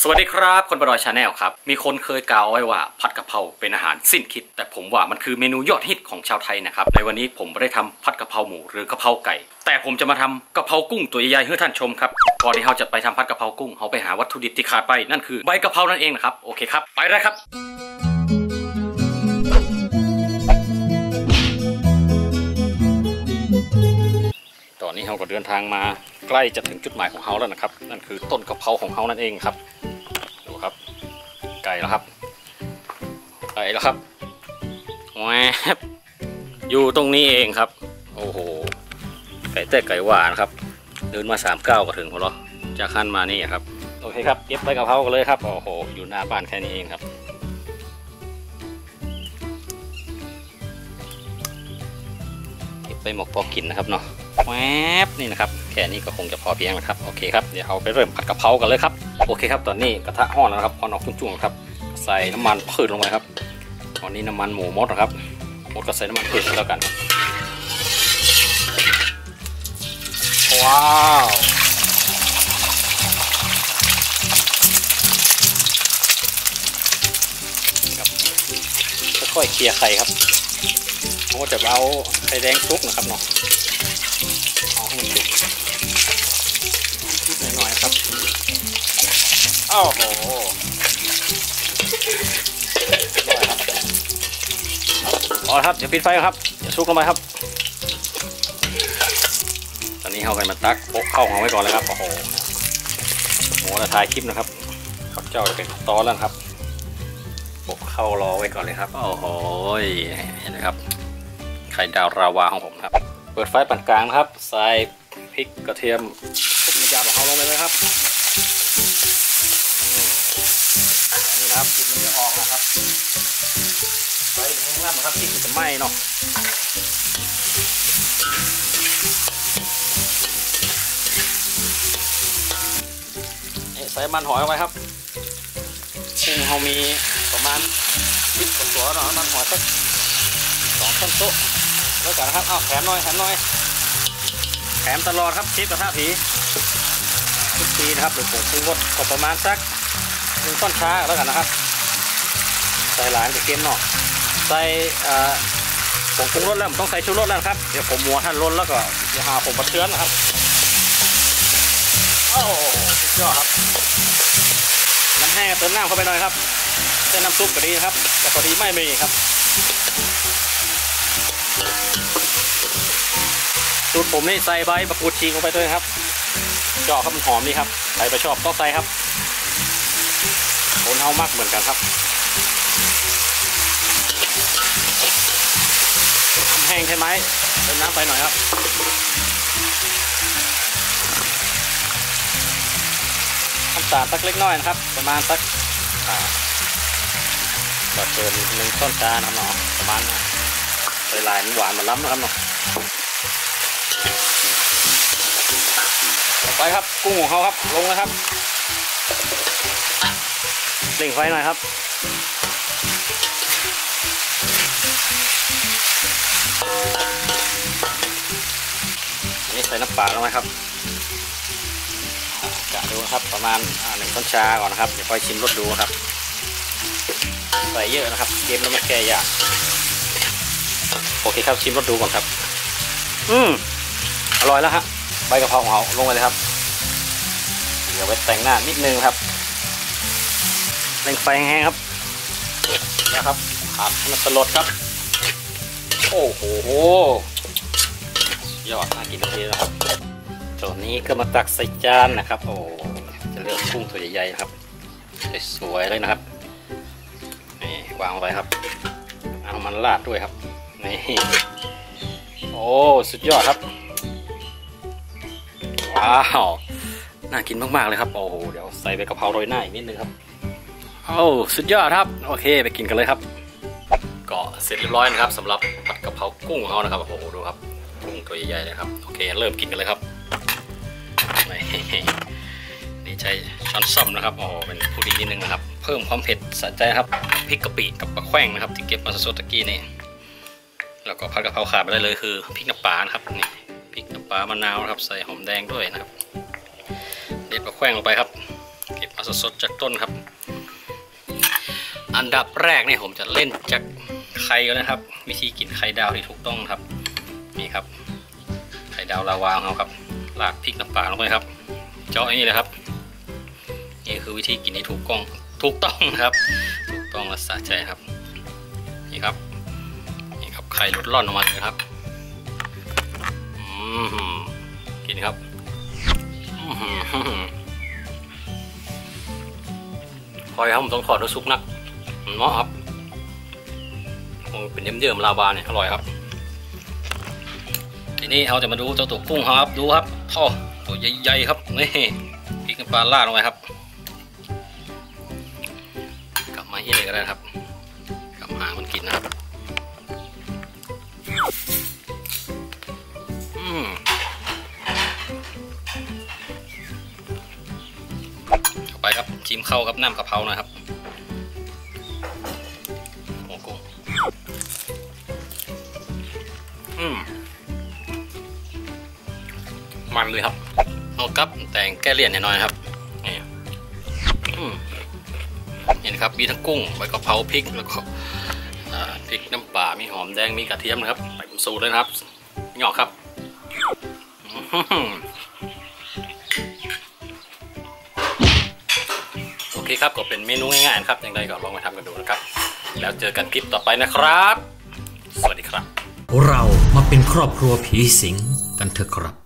สวัสดีครับ คนบรอยชาแนลครับ มีคนเคยกล่าวไว้ว่าผัดกะเพราเป็นอาหารสิ้นคิด แต่ผมว่ามันคือเมนูยอดฮิตของชาวไทยนะครับ ในวันนี้ผมไม่ได้ทำผัดกะเพราหมูหรือกะเพราไก่ แต่ผมจะมาทำกะเพรากุ้งตัวใหญ่ๆให้ท่านชมครับ ก่อนที่เราจะไปทำผัดกะเพรากุ้งเราไปหาวัตถุดิบที่ขาดไปนั่นคือใบกะเพรานั่นเองนะครับ โอเคครับ ไปเลยครับ นี้เราก็เดินทางมาใกล้จะถึงจุดหมายของเราแล้วนะครับ นั่นคือต้นกะเพราของเรานั่นเองครับ ดูครับไก่แล้วครับไก่แล้วครับแวบอยู่ตรงนี้เองครับ โอ้โหไก่แต่ไก่หวานครับ เดินมาสามเก้าก็ถึงพอแล้วจากขั้นมานี่ครับโอเคครับเก็บใบกะเพรากันเลยครับโอ้โหอยู่หน้าบ้านแค่นี้เองครับเก็บไปหมกพอกินนะครับเนาะ แวบนี่นะครับแค่นี้ก็คงจะพอเพียงนะครับโอเคครับเดี๋ยวเอาไปเริ่มผัดกะเพรากันเลยครับโอเคครับตอนนี้กระทะห้อนแล้วครับพอนออกจุ่งๆครับใส่น้ำมันพืชลงไปครับตอนนี้น้ำมันหมูมดนะครับหมดก็ใส่น้ำมันพืชแล้วกันว้าวค่อยๆเคลียร์ไข่ครับผมก็จะเอาไข่แดงซุกนะครับเนาะ ครับอ้าวโหได้ครับเอาละครับเดี๋ยวปิดไฟครับเดี๋ยวซุกลงไปครับ ตอนนี้เขากันมาตักโปะเข้าของไว้ก่อนเลยครับโอ้โหหมูจะถ่ายคลิปนะครับข้าเจ้าจะเป็นตอนแล้วครับโปะเข้ารอไว้ก่อนเลยครับโอ้โหเห็นไหมครับไข่ดาวราวาของผมครับ เปิดไฟปานกลางนะครับใส่พริกกระเทียม ทุกอางของเขาลงไปเลยครับนี่นะครับกลิ่นมันจะออกนะครับไฟถึงล่างนะครับพริกมันจะไหม้เนาะนี่ใส่มันหอยเข้าไปครับกุ้งเขามีประมาณสิบกว่าตัวเนาะมันหอยสักสองต้นโต๊ะแล้วกันนะครับเอาแถมหน่อยแถมหน่อยแถมตลอดครับชิปกระทะผี ทุกปีนะครับหรือผงปรุงรสก็ประมาณสักหนึ่งต้นช้าแล้วกันนะครับ ใส่หลายจะเค็มเนาะใส่ผงปรุงรสแล้วผมต้องใส่ชูรสแล้วครับเดี๋ยวผมมัวท่านล้นแล้วก็อย่าหาผมประเทือนนะครับโอ้สุดยอดครับน้ำแห้งเติมน้ำเข้าไปหน่อยครับเส้นน้ำซุปก็ดีนะครับ แต่พอดีไม่มีครับสูตรผมนี่ใส่ใบมะกรูดชีลงไปด้วยครับ ชอบครับมันหอมดีครับใครไปชอบต้องใส่ครับคนเฮามักเหมือนกันครับน้ำแห้งใช่ไหมเติมน้ำไปหน่อยครับน้ำตาลสักเล็กน้อยนะครับ ประมาณสักอ่าก็เกินหนึ่งช้อนชานครับเนาะประมาณใส่ลายมันหวานมันล้ำนะครับเนาะ ต่อไปครับกุ้งของเขาครับลงนะครับเร่งไฟหน่อยครับนนี้ใส่น้ำปลาลงไปครับกะดูนะครับประมาณหนึ่งช้อนชาก่อนนะครับเดี๋ยวค่อยชิมรสดูครับ ใส่เยอะนะครับเกมแล้วไม่แก่ยากโอเคครับชิมรสดูก่อนครับ อืมอร่อยแล้วฮะ บกะเพราของเราลงไปเลยครับ เดี๋ยวไปแต่งหน้านิดนึงครับเร่งไฟแห้งครับนะครับผัดให้มันสลดครับ โอ้โหยอดน่ากินเลยนะครับตัวนี้ก็มาตักใส่จานนะครับ โอ้จะเลือกกุ้งตัวใหญ่ๆครับสวยๆเลยนะครับนี่วางลงไปครับ เอามันราดด้วยครับนี่โอ้สุดยอดครับ ว้าว น่ากินมากๆเลยครับ โอ้โห เดี๋ยวใส่ใบกะเพราโรยหน้าอีกนิดนึงครับโอ้สุดยอดครับ โอเค ไปกินกันเลยครับ ก็เสร็จเรียบร้อยนะครับสำหรับผัดกะเพรากุ้งของเรานะครับ โอ้โห ดูครับ กุ้งตัวใหญ่ๆเลยครับ โอเค เริ่มกินกันเลยครับ นี่ใช้ช้อนส้อมนะครับ โอ้โห เป็นผู้ดีนิดนึงนะครับ เพิ่มความเผ็ดสะใจครับ พริกกะปิกับปลาแข้งนะครับ ที่เก็บมาสดๆตะกี้นี่ แล้วก็ผัดกะเพราขาดไปได้เลยคือพริกน้ำปลานะครับนี่ พริกน้ำปลามะนาวนะครับ ใส่หอมแดงด้วยนะครับ เด็ดปลาแขว้งลงไปครับ เก็บมาสดๆจากต้นครับ อันดับแรกเนี่ยผมจะเล่นจากไข่ก่อนนะครับ วิธีกินไข่ดาวที่ถูกต้องครับ นี่ครับ ไข่ดาวลาวาของเขาครับราดพริกน้ำปลาลงไปครับ เจาะอย่างนี้เลยครับ นี่คือวิธีกินที่ถูกต้องถูกต้องครับ ถูกต้องและสะใจครับ นี่ครับ นี่ครับไข่หลุดร่อนออกมาเลยครับ กินครับอื้อหือคอยครับผมต้องถอดน้ำซุปนักมันาะครับโอ้เป็นเยิ้มๆลาวาเนี่ยอร่อยครับ ทีนี้เราจะมาดูเจ้าตัวกุ้งครับ ดูครับท่อตัวใหญ่ๆครับนี่พริกน้ำปลาลาดลงไปครับ กลับมาที่เลยก็ได้นะครับ กลับหางมันกินนะครับ เข้ากับน้ำกะเพรานะครับโอ้โหอืมมันเลยครับเอากับแต่งแก้เลี่ยนหน่อยครับนี่เห็นครับมีทั้งกุ้งใบกะเพราพริกแล้วก็พริกน้ำปลามีหอมแดงมีกระเทียมนะครับใส่สูตรเลยนะครับหยอกครับ อื้ครับก็เป็นเมนูง่ายๆครับอย่างไรก็ลองมาทำกันดูนะครับ แล้วเจอกันคลิปต่อไปนะครับ สวัสดีครับ เรามาเป็นครอบครัวผีสิงกันเถอะครับ